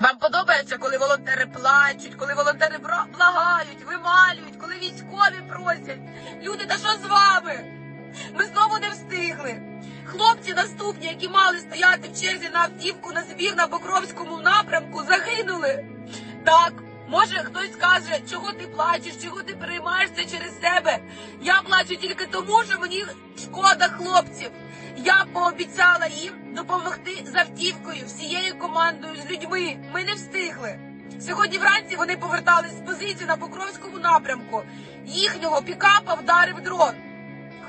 Вам подобається, коли волонтери плачуть, коли волонтери благають, вималюють, коли військові просять. Люди, та що з вами? Ми знову не встигли. Хлопці наступні, які мали стояти в черзі на автівку на збір на Покровському напрямку, загинули. Так, може хтось скаже, чого ти плачеш, чого ти переймаєш це через себе. Я плачу тільки тому, що мені шкода хлопців. Я пообіцяла їм допомогти з автівкою, всією командою, з людьми. Ми не встигли. Сьогодні вранці вони повертались з позиції на Покровському напрямку. Їхнього пікапа вдарив дрон.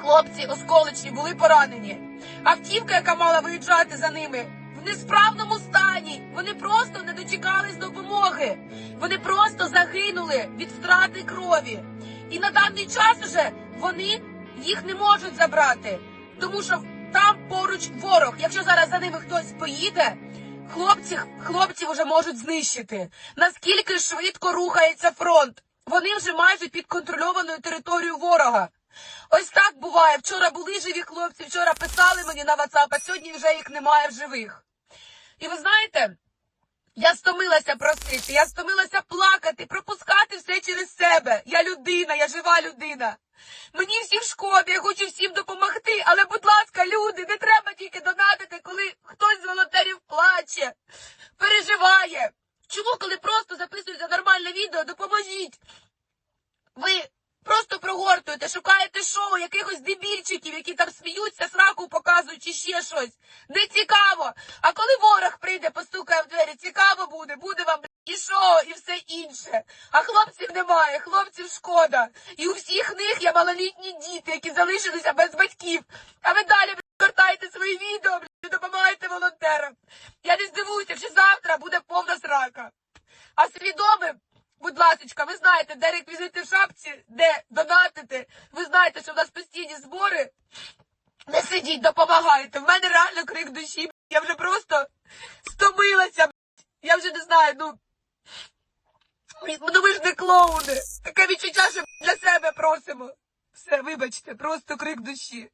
Хлопці осколочні були поранені. Автівка, яка мала виїжджати за ними, в несправному стані. Вони просто не дочекались допомоги. Вони просто загинули від втрати крові. І на даний час уже вони їх не можуть забрати, тому що там поруч ворог. Якщо зараз за ними хтось поїде, хлопці, хлопців вже можуть знищити. Наскільки швидко рухається фронт? Вони вже майже під контрольованою територією ворога. Ось так буває. Вчора були живі хлопці, вчора писали мені на WhatsApp, а сьогодні вже їх немає в живих. І ви знаєте, я стомилася просити, я стомилася плакати, пропускати все через себе. Я людина, я жива людина. Мені всім шкода, я хочу всім допомогти, але, будь ласка, люди, не треба тільки донатити, коли хтось з волонтерів плаче, переживає. Чому, коли просто записується нормальне відео, допоможіть? Ви просто прогортуєте, шукаєте шоу якихось дебільчиків, які там сміються, сраку показують чи ще щось. Не цікаво. А коли ворог прийде, постукає в буде, буде вам і шоу, і все інше. А хлопців немає, хлопців шкода. І у всіх них є малолітні діти, які залишилися без батьків. А ви далі гортаєте свої відео, блядь, допомагаєте волонтерам. Я не здивуюся, якщо завтра буде повна срака. А свідомим, будь ласочка, ви знаєте, де реквізити в шапці, де донатити. Ви знаєте, що в нас постійні збори. Не сидіть, допомагайте. В мене реально крик душі. Я вже просто стомилася. Я вже не знаю, ну. Ну ви ж не клоуни. Таке відчуття, що для себе просимо. Все, вибачте, просто крик душі.